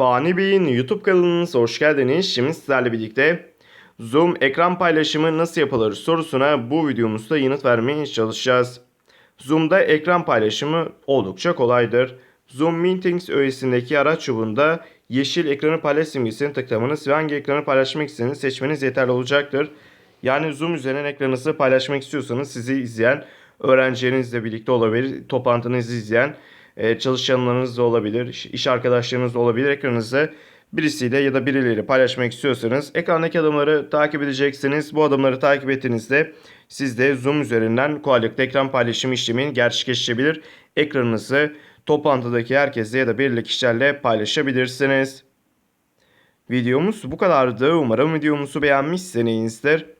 Fani Bey'in YouTube kanalınıza hoş geldiniz. Şimdi sizlerle birlikte Zoom ekran paylaşımı nasıl yapılır sorusuna bu videomuzda yanıt vermeye çalışacağız. Zoom'da ekran paylaşımı oldukça kolaydır. Zoom Meetings öğesindeki araç çubuğunda yeşil ekranı paylaş simgesini tıklamanız ve hangi ekranı paylaşmak istediğinizi seçmeniz yeterli olacaktır. Yani Zoom üzerinden ekranınızı paylaşmak istiyorsanız sizi izleyen öğrencilerinizle birlikte olabilir, toplantınızı izleyen çalışanlarınız da olabilir, iş- arkadaşlarınız da olabilir. Ekranınızı birisiyle ya da birileriyle paylaşmak istiyorsanız ekrandaki adımları takip edeceksiniz. Bu adımları takip ettiğinizde siz de Zoom üzerinden kolaylıkla ekran paylaşımı işlemini gerçekleştirebilir. Ekranınızı toplantıdaki herkesle ya da belirli kişilerle paylaşabilirsiniz. Videomuz bu kadardı. Umarım videomuzu beğenmişsinizdir.